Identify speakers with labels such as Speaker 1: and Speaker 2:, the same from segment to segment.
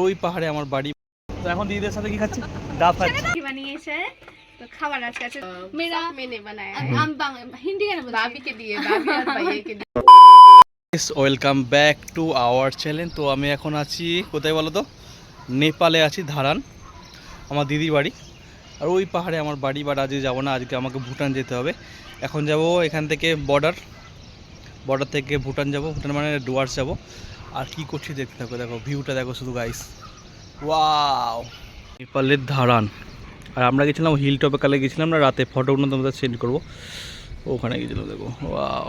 Speaker 1: ওই পাহাড়ে আমার বাড়ি তো এখন দিদিদের সাথে কি খাচ্ছি ডাব খাচ্ছি
Speaker 2: কি বানিয়েছে তো খাবার আজকে আছে মেরা
Speaker 3: मैंने बनाया
Speaker 2: আম- আম বাং- হিন্দি কেন বলছি
Speaker 3: भाभी के लिए भाभी और भैया के लिए
Speaker 1: welcome back to our channel তো আমি এখন আছি কোথায় বলো তো নেপালে আছি ধারান আমার দিদির বাড়ি আর ওই পাহাড়ে আমার বাড়ি বাট আজকে যাবো না আজকে আমাকে ভুটান যেতে হবে এখন যাব এখান থেকে বর্ডার বর্ডার থেকে ভুটান যাব ভুটান মানে ডুয়ার্স যাব আর কি করছি দেখতে থাকো দেখো ভিউটা দেখো শুধু গাইস ওয়াও নেপালের ধারান আর আমরা গেছিলাম হিল টপে কালে গেছিলাম না রাতে ফটোগুলো তোমাদের সেন্ড করবো ওখানে গেছিলাম দেখো ওয়াও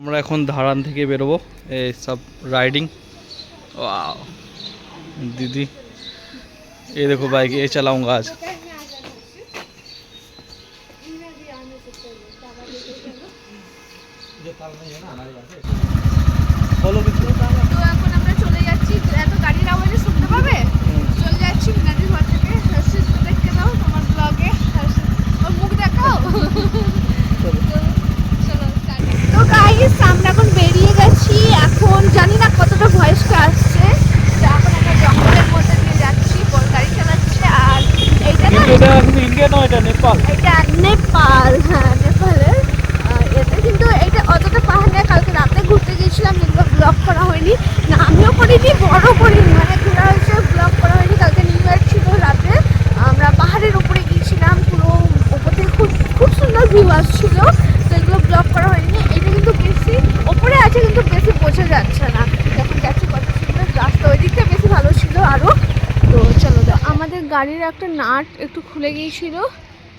Speaker 1: আমরা এখন ধারান থেকে বেরোবো এই সব রাইডিং वाह दीदी ये देखो बाइक ये चलाऊंगा आज বলো কিছু।
Speaker 2: তো এখন আমরা চলে যাচ্ছি। এত গাড়ির আওয়াজে শুনতে পাবে? চলে যাচ্ছি মিনাদির ঘর থেকে। হর্ষিত দেখতে দাও তোমার ব্লগে ওর মুখ দেখাও? তো. গাইস আমরা এখন বেরিয়ে গেছি এখন জানি না কতটা ভয়েসটা আসছে। তো এখন আমরা জঙ্গলের মধ্যে দিয়ে যাচ্ছি বড় গাড়ি চালাচ্ছে। আর এইটা না
Speaker 1: এটা ইন্ডিয়া নয় এটা নেপাল।
Speaker 2: এটা নেপাল হ্যাঁ নেপালের। এতে কিন্তু এটা অতটা পাহাড় নেই গিয়েছিলাম কিন্তু ব্লগ করা হয়নি। না, আমিও করিনি বড় করিনি। মানে ঘোরা হয়েছে ব্লগ করা হয়নি, কালকে নিউ ইয়ার ছিল রাতে। আমরা পাহাড়ের উপরে গিয়েছিলাম, পুরো ওপর থেকে খুব খুব সুন্দর ভিউ আসছিল। তো এগুলো ব্লগ করা হয়নি। এটা কিন্তু বেশি ওপরে আছে, কিন্তু বেশি বোঝা যাচ্ছে না। যখন যাচ্ছি কত সুন্দর রাস্তা ওই দিকটা বেশি ভালো ছিল আরও তো চলো তো আমাদের গাড়ির একটা নাট একটু খুলে গিয়েছিল।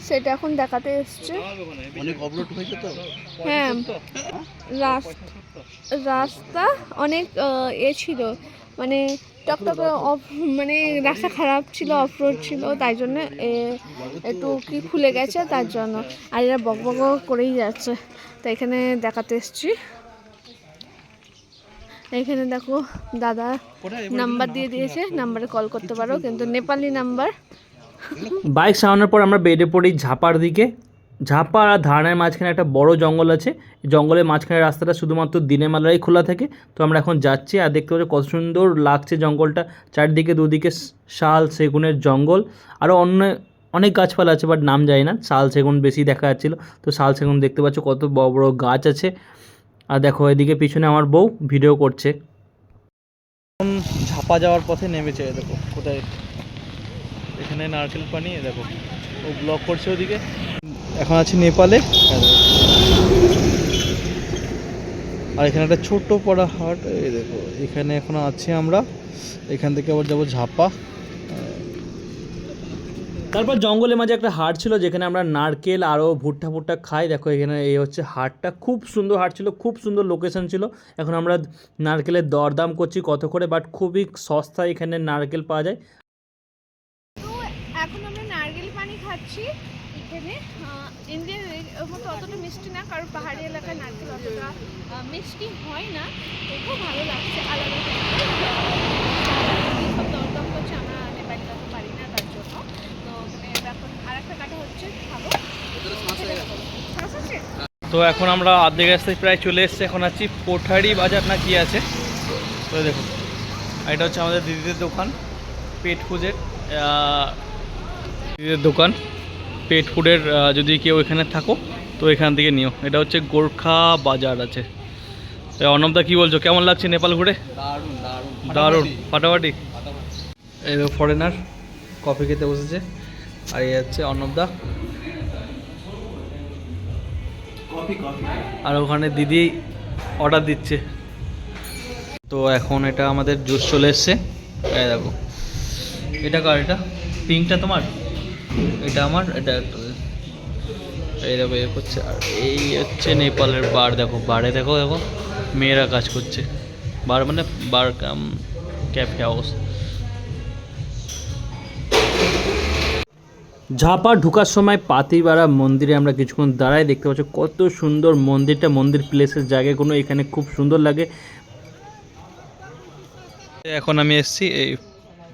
Speaker 2: সেটা এখন দেখাতে এসছে।
Speaker 1: অনেক অবলোড হয়েছে তো?
Speaker 2: হ্যাঁ রাস- রাস্তা অনেক এ ছিল। মানে টকটকে অফ মানে রাস্তা খারাপ ছিল অফ রোড ছিল তাই জন্য একটু কি খুলে গেছে তার জন্য। আর এরা বক বক করেই যাচ্ছে। তো এখানে দেখাতে এসছি। এখানে দেখো দাদা নাম্বার দিয়ে দিয়েছে নাম্বারে কল করতে পারো কিন্তু নেপালি নাম্বার
Speaker 4: বাইক সামানোর পর আমরা বেডে পড়ি ঝাপার দিকে। ঝাপা আর ধারণের মাঝখানে একটা বড় জঙ্গল আছে। জঙ্গলের মাঝখানে রাস্তাটা শুধুমাত্র দিনের বেলায় খোলা থাকে। তো আমরা এখন যাচ্ছি আর দেখতে পাচ্ছি কত সুন্দর লাগছে জঙ্গলটা। চারদিকে দুদিকে শাল সেগুনের জঙ্গল। আরও অন্য অনেক গাছপালা আছে বাট নাম যায় না। শাল সেগুন বেশি দেখা যাচ্ছিল। তো শাল সেগুন দেখতে পাচ্ছ কত বড় বড় গাছ আছে। আর দেখো এদিকে পিছনে আমার বউ ভিডিও করছে।
Speaker 1: ঝাপা যাওয়ার পথে নেমেছে, দেখো কোথায়। এখানে নারকেল পানি দেখো, ও ব্লক করছে ওদিকে। এখন আছি নেপালে। আর এখানে একটা ছোট্ট পড়া হাট, এই দেখো, এখানে এখন আছি আমরা। এখান থেকে আবার যাব ঝাপা।
Speaker 4: তারপর জঙ্গলের মাঝে একটা হাট ছিল, যেখানে আমরা নারকেল আরও ভুট্টা ভুট্টা খাই। দেখো, এখানে এই হচ্ছে হাটটা। খুব সুন্দর হাট ছিল, খুব সুন্দর লোকেশন ছিল। এখন আমরা নারকেলের দরদাম করছি কত করে বাট খুবই সস্তায় এখানে নারকেল পাওয়া যায়
Speaker 2: তো এখন আমরা নারকেল পানি খাচ্ছি এখানে ইন্ডিয়ান মতো অতটা মিষ্টি না, কারণ পাহাড়ি এলাকায় নারকেল অতটা মিষ্টি হয় না। তবুও ভালো লাগছে, আলাদা সব দরদাম করছে, আমরা নেপালি অত পারি না তার জন্য। তো এখন খাব
Speaker 1: তো আমরা অর্ধেক রাস্তায় প্রায় চলে এসেছি, এখন আছি কোঠারি বাজার না কি আছে? তো দেখুন এটা হচ্ছে আমাদের দিদিদের দোকান পেট ফুডের দিদিদের দোকান। পেট ফুডের যদি কেউ এখানে থাকো তো এখান থেকে নিও। এটা হচ্ছে গোর্খা বাজার আছে। তো অর্ণবদা কী বলছো? কেমন লাগছে নেপাল ঘুরে? দারুণ ফাটাফাটি। এই ফরেনার কফি খেতে বসেছে। আর এই হচ্ছে অর্ণবদা আর ওখানে দিদি অর্ডার দিচ্ছে। তো এখন এটা আমাদের জুস চলে এসছে। দেখো। এটা কার এটা? পিঙ্কটা তোমার? এটা আমার এটা একটা এই এ করছে। আর এই হচ্ছে নেপালের বার, দেখো, বারে দেখো দেখো, মেয়েরা কাজ করছে। বার মানে বার কাম, ক্যাফে হাউস।
Speaker 4: ঝাপা ঢুকার সময় পাতিবাড়া মন্দিরে আমরা কিছুক্ষণ দাঁড়াই দেখতে পাচ্ছি। কত সুন্দর মন্দিরটা, মন্দির প্লেসের জায়গায় কোনো এখানে খুব সুন্দর লাগে।
Speaker 1: এখন আমি এসেছি এই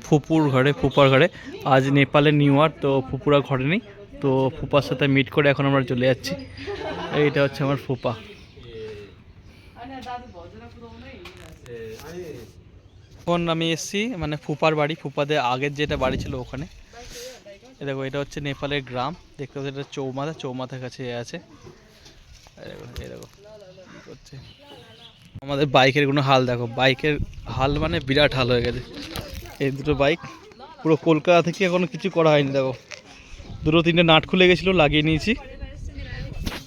Speaker 1: ফুপুর ঘরে, ফুপার ঘরে। আজ নেপালে নিউ ইয়ার, তো ফুপুরা ঘরে নেই। তো ফুপার সাথে মিট করে এখন আমরা চলে যাচ্ছি। এইটা হচ্ছে আমার ফুপা। এখন আমি এসছি মানে ফুপার বাড়ি। ফুপাদের আগের যেটা বাড়ি ছিল ওখানে। দেখো, এটা হচ্ছে নেপালের গ্রাম। দেখতে পাচ্ছি, এটা চৌমাথা, চৌমাথার কাছে আছে। করছে। আমাদের বাইকের কোনো হাল দেখো। বাইকের হাল মানে বিরাট হাল হয়ে গেছে। এই দুটো বাইক, পুরো কলকাতা থেকে এখনও কিছু করা হয়নি, দেখো। দুটো তিনটে নাট খুলে গেছিল, লাগিয়ে নিয়েছি।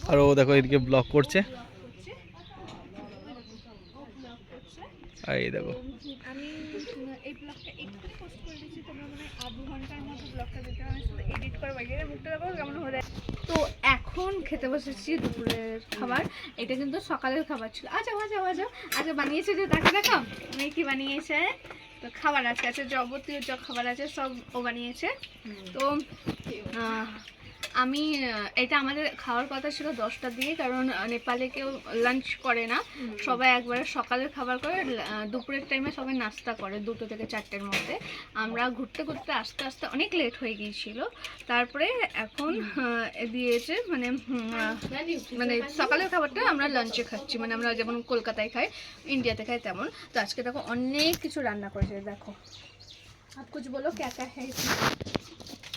Speaker 1: আর ও দেখো এদিকে ব্লক করছে। আর এই দেখো।
Speaker 2: মানে এডিট করে দেখো তো এখন খেতে বসেছি দুপুরের খাবার। এটা কিন্তু সকালের খাবার ছিল। আচ্ছা আচ্ছা আচ্ছা আচ্ছা। বানিয়েছে যে তাকে দেখাও মেয়ে কি বানিয়েছে? তো খাবার আছে আছে যাবতীয় যা খাবার আছে সব ও বানিয়েছে। তো আমি আহ, এটা আমাদের খাওয়ার কথা ছিল দশটার দিকে কারণ আহ, নেপালে কেউ লাঞ্চ করে না সবাই একবারে সকালের খাবার করে আহ, দুপুরের টাইমে সবাই নাস্তা করে দুটো থেকে চারটের মধ্যে আমরা ঘুরতে ঘুরতে আস্তে আস্তে অনেক লেট হয়ে গিয়েছিল তারপরে এখন আহ, এ দিয়েছে মানে হুম, আহ, মানে সকালের খাবারটা আমরা লাঞ্চে খাচ্ছি মানে আমরা যেমন কলকাতায় খাই ইন্ডিয়াতে খাই তেমন তো আজকে দেখো অনেক কিছু রান্না করেছে দেখো आप कुछ बोलो क्या क्या है इसमें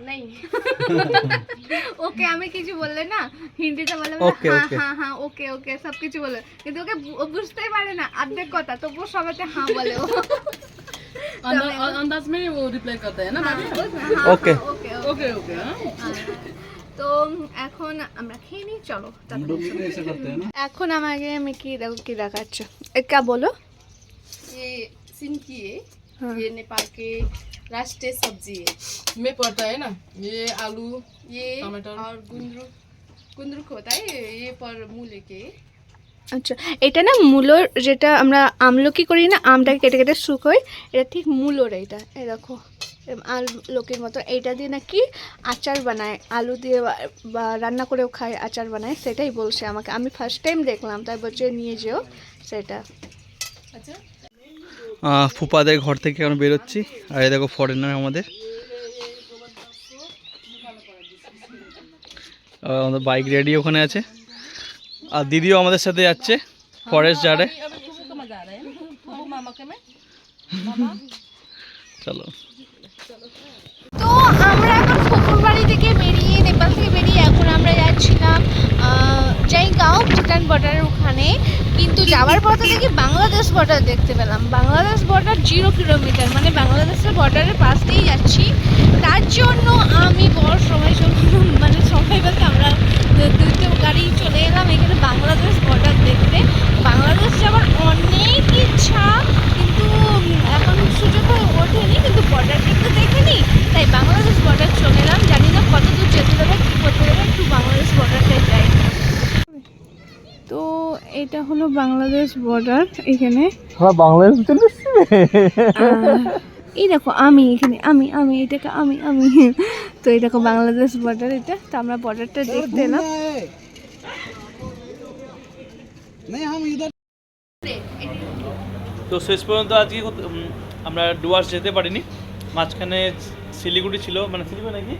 Speaker 3: नहीं
Speaker 2: ওকে আমি কিছু বললে না হিন্দিতে বলে
Speaker 1: Okay,
Speaker 2: হ্যাঁ
Speaker 1: okay.
Speaker 2: হ্যাঁ হ্যাঁ ওকে ওকে সব কিছু বলে কিন্তু ওকে বু- ও বুঝতেই পারে না অর্ধেক কথা তবুও সবাইতে হ্যাঁ বলে ও
Speaker 3: अंदाज अंदाज में वो रिप्लाई करते हैं ना
Speaker 2: হ্যাঁ,
Speaker 3: भाभी
Speaker 2: ও- হ্যাঁ,
Speaker 1: Okay.
Speaker 2: হ্যাঁ, ওকে ওকে
Speaker 3: ओके ओके हाँ
Speaker 2: তো এখন আমরা খেয়ে নিই চলো এখন আমাকে আমি কি দেখো কি দেখাচ্ছ এ কা বলো
Speaker 3: ये सिमकी है
Speaker 2: हाँ।
Speaker 3: ये नेपाल के राष्ट्रीय सब्जी है में पड़ता है ना ये आलू ये
Speaker 2: टमाटर।
Speaker 3: और गुंदरुक गुंदरुक होता है ये पर मूले के
Speaker 2: আচ্ছা এটা না মূলোর যেটা আমরা আমলকি করি না আমটাকে কেটে কেটে শুকোই এটা ঠিক মূলোর এইটা এই দেখো আমলকির মতো এইটা দিয়ে নাকি আচার বানায় আলু দিয়ে বা- বা রান্না করেও খায় আচার বানায় সেটাই বলছে আমাকে আমি ফার্স্ট টাইম দেখলাম তাই বলছে নিয়ে যেও সেটা
Speaker 3: अच्छा
Speaker 1: আহ, ফুপাদের ঘর থেকে এখন বেরোচ্ছি। আর এই দেখো ফরেনার আমাদের। আমাদের বাইক রেডি ওখানে আছে। আর দিদিও আমাদের সাথে যাচ্ছে ফরেস্ট যারে চলো।
Speaker 2: তো আমরা এখন ফুপুর বাড়ি থেকে বেরিয়ে নেপাল থেকে বেরিয়ে এখন আমরা যাচ্ছিলাম জাইগাঁও ভুটান বর্ডারের ওখানে। কিন্তু যাওয়ার পথে দেখি বাংলাদেশ বর্ডার দেখতে পেলাম। বাংলাদেশ বর্ডার জিরো কিলোমিটার মানে বাংলাদেশের বর্ডারের পাশ দিয়েই যাচ্ছি। তার জন্য আমি বড় সময় মানে সময় বলতে আমরা দুটো গাড়ি চলে এলাম এখানে বাংলাদেশ বর্ডার দেখতে। বাংলাদেশ যাওয়ার অনেক ইচ্ছা কিন্তু এখন সুযোগ হয়ে ওঠেনি কিন্তু বর্ডারটা তো দেখিনি। তাই বাংলাদেশ বর্ডার চলে এলাম। জানি না কত দূর যেতে দেবে কী করতে দেবে একটু বাংলাদেশ বর্ডারটাই যাই। তো এটা হলো বাংলাদেশ বর্ডার এখানে।
Speaker 1: বাংলাদেশ চলে
Speaker 2: এই দেখো আমি এখানে আমি আমি এটাকে আমি আমি। তো এই দেখো বাংলাদেশ বর্ডার এটা। তো আমরা বর্ডারটা দেখতে এলাম।
Speaker 1: তো শেষ পর্যন্ত আজকে আমরা ডুয়ার্স যেতে পারিনি। মাঝখানে শিলিগুড়ি ছিল মানে শিলিগুড়ি নাকি?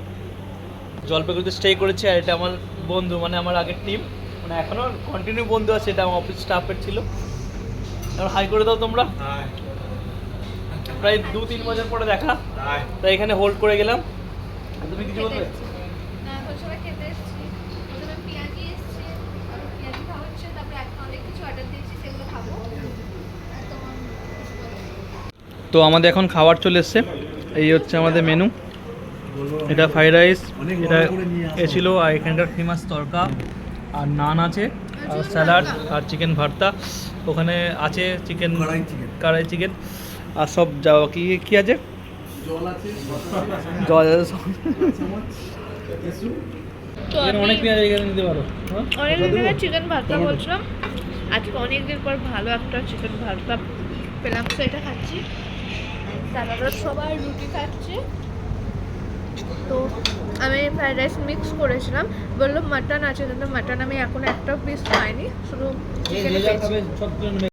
Speaker 1: জলপাইগুড়িতে স্টে করেছি আর এটা আমার বন্ধু মানে আমার আগের টিম মানে এখনও কন্টিনিউ বন্ধু আছে এটা আমার অফিস স্টাফের ছিল। এবার হাই করে দাও তোমরা। প্রায় দু তিন বছর পরে দেখা। তাই এখানে হোল্ড করে গেলাম। তুমি কিছু বলবে?
Speaker 2: এখন এখন
Speaker 1: তো আমাদের এখন খাবার চলে এসছে। এই হচ্ছে আমাদের মেনু এটা ফ্রাইড রাইস এটা এ ছিল আর এখানকার ফেমাস তরকা। আর নান আছে আর স্যালাড আর চিকেন ভর্তা। ওখানে আছে চিকেন কড়াই চিকেন। আর সব যা কি কি আছে? জল আছে অনেক পেঁয়াজ এখানে নিতে পারো। হ্যাঁ?
Speaker 2: অনেকদিন চিকেন ভর্তা বলছিলাম। আজকে অনেকদিন পর ভালো একটা চিকেন ভর্তা পেলাম তো এটা খাচ্ছি। দাদারা সবাই রুটি খাচ্ছে। তো আমি ফ্রাইড রাইস মিক্স করেছিলাম। বলল মাটন আছে কিন্তু মাটন আমি এখন একটা পিস পাইনি শুধু চিকেন